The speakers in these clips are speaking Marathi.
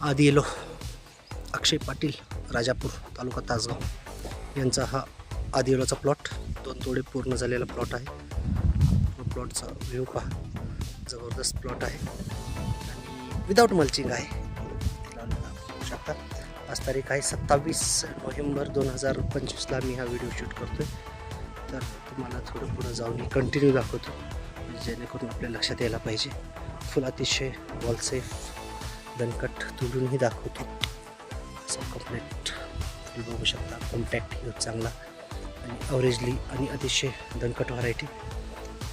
आधी येलो अक्षय पाटील राजापूर तालुका तासगाव यांचा हा आधी येलोचा प्लॉट दोन तोडे पूर्ण झालेला प्लॉट आहे. प्लॉटचा व्ह्यू पहा. जबरदस्त प्लॉट आहे. आणि विदाऊट मल्चिंग आहे. शकता. आज तारीख आहे सत्तावीस नोव्हेंबर दोन हजार पंचवीसला मी हा व्हिडिओ शूट करतो आहे तर तुम्हाला थोडं पुढं जाऊन मी कंटिन्यू दाखवतो. जेणेकरून आपल्या लक्षात यायला पाहिजे. फुल अतिशय बॉलसेफ दणकट तुडूनही दाखवतो. असं कंप्लीट तुम्ही बघू शकता कॉम्पॅक्ट यूज चांगला. आणि अवरेजली आणि अतिशय दणकट व्हरायटी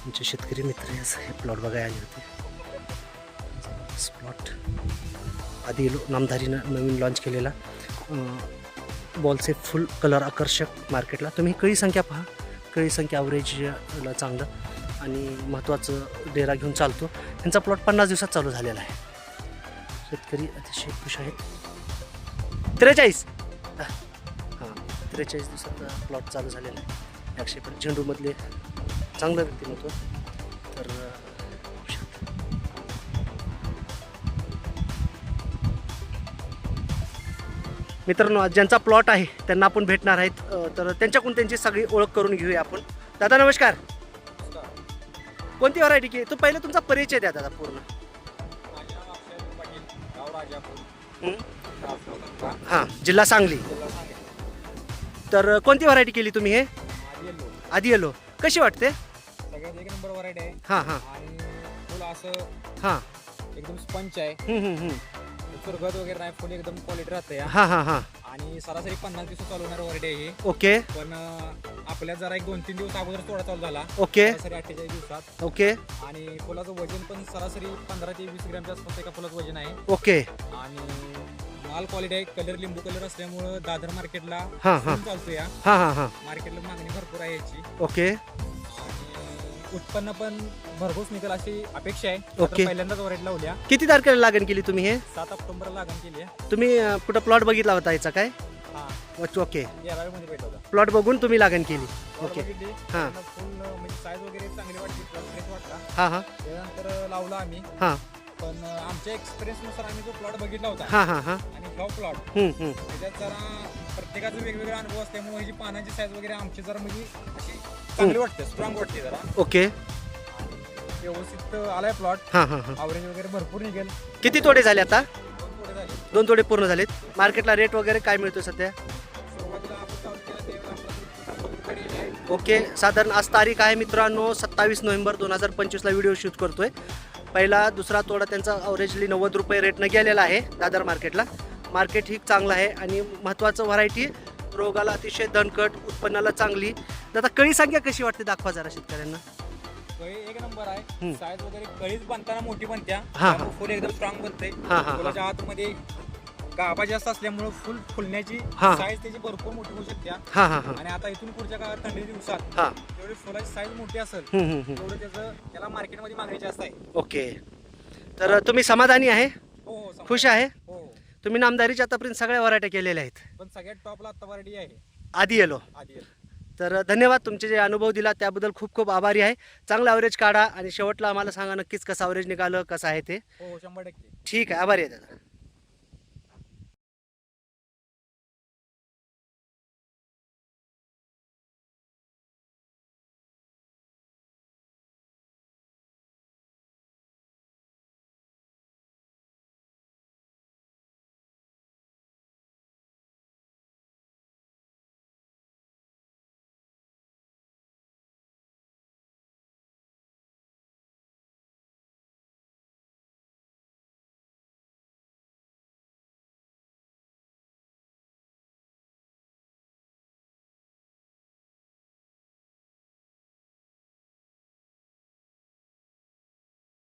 आमचे शेतकरी मित्र असं हे प्लॉट बघायला आले होते. प्लॉट आधी नामधारीनं नवीन लॉन्च केलेला. बॉलचे फुल कलर आकर्षक मार्केटला तुम्ही कळी संख्या पहा. कळी संख्या अवरेजला चांगलं. आणि महत्त्वाचं डेरा घेऊन चालतो. यांचा प्लॉट पन्नास दिवसात चालू झालेला आहे. शेतकरी अतिशय खुश आहेत त्रेचाळीस. हां. त्रेचाळीस दिवसात प्लॉट चालू झालेला आहे. एकशे पण झेंडूमधले चांगलं व्यक्तिमत्व. तर. मित्रांनो आज ज्यांचा प्लॉट आहे त्यांना आपण भेटणार आहेत. तर त्यांच्याकडून त्यांची सगळी ओळख करून घेऊया आपण. दादा नमस्कार. कोणती व्हरायटी की तो पहिले तुमचा परिचय द्या दादा पूर्ण. हं? हां जिल्हा सांगली. तर कोणती व्हरायटी केली तुम्ही हे? आधी येलो कशी वाटते? सगळ्यात एक नंबर व्हरायटी आहे. हां हां. आणि फुल असं हां. एकदम स्पंच आहे. हं, हं, हं. सुरगत वगैरे नाही फुल एकदम क्वालिटी राहते हां हां हां. आणि सरासरी पन्नास दिवस चालवणार व्हरायटी आहे ही. ओके. पण आपल्या जरा एक दोन तीन दिवस अगोदर तोडा चालू झाला. ओके. सरासरी अठ्ठेचाळीस दिवसात. ओके. आणि फुलाचं वजन पण सरासरी पंधरा ते वीस ग्रॅमच्या आसपास एका फुलाचं वजन आहे. ओके. आणि माल क्वालिटी आहे कलर लिंबू कलर असल्यामुळं दादर मार्केटला हां हां. चालतो या. हां हां हां. मार्केटला मागणी भरपूर आहे याची. ओके. उत्पन्न पण भरघोस निघेल अशी अपेक्षा आहे. आता ओके. पहिल्यांदाच व्हरायटी लावल्या किती तारखेला लागण केली तुम्ही हे? सात ऑक्टोबरला लागण केली आहे. तुम्ही अं, कुठं प्लॉट बघितला होता याचा काय? हा. अच्छा, ओके. मध्ये भेटला होता. प्लॉट बघून तुम्ही लागण केली. ओके. बघितली, हां. त्यांना फुल म्हणजे साईज वगैरे चांगली वाटली plot फ्रेश वाटला. हां हां. त्यानंतर लावला आम्ही. हां. पण अं, आमच्या एक्सपिरियन्सनुसार आम्ही जो प्लॉट बघितला होता. हां हां हां. आणि प्लॉट हं, हं. त्याच्यात जरा प्रत्येकाचा वेगवेगळा अनुभव असल्यामुळे ह्याची पानाची साईज वगैरे आमची जरा म्हणजे अशी चांगली वाटते स्ट्रॉंग वाटते जरा. ओके. व्यवस्थित आलाय प्लॉट हां हां हां. आवरेज वगैरे भरपूर निघेल. किती तोडे झाले आता? दोन थोडे झाले. दोन तोडे पूर्ण झालेत. मार्केटला रेट वगैरे काय मिळतो सध्या? सुरुवातीला आपण चालू केलं ते आपलं कडे आहे. ओके. साधारण आज तारीख आहे मित्रांनो सत्तावीस नोव्हेंबर दोन हजार पंचवीसला व्हिडिओ शूट करतोय. पहिला दुसरा तोडा त्यांचा अवरेजली नव्वद रुपये रेटनं गेलेला आहे दादर मार्केटला मार्केट ही चांगलं आहे आणि महत्त्वाचं व्हरायटी रोगाला अतिशय दणकट उत्पन्नाला चांगली आता कळी संख्या कशी वाटते दाखवा जरा शेतकऱ्यांना कळी एक नंबर आहे. साईज वगैरे कळीच बनताना मोठी बनत्या हा, हा. फुल एकदम स्ट्रॉंग बनते हा, हा. फुलाच्या आतमध्ये गाभा जास्त असल्यामुळे फुल फुलण्याची हा. साईज त्याची भरपूर मोठी होऊ शकते हां हां हां आणि आता इथून पुढच्या काळात थंडी दिवसात हां जेवढी फुलाची साईज मोठी असेल हं, हं, हं. तेवढं त्याचं त्याला मार्केटमध्ये मागणी जास्त आहे ओके तर तुम्ही समाधानी आहे हो हो समजा. खुश आहे. तुम्ही नामदारीच्या आतापर्यंत सगळ्या व्हरायट्या केलेल्या आहेत. पण सगळ्यात टॉपला आता व्हरायटी आहे. आधी येलो आधी तर धन्यवाद तुमचे जे अनुभव दिला त्याबद्दल खूप खूप आभारी आहे. चांगला ॲव्हरेज काढा आणि शेवटला आम्हाला सांगा नक्कीच कसं ॲव्हरेज निघालं कसं आहे ते. हो हो शंभर टक्के. ठीक आहे आभारी आहे दादा.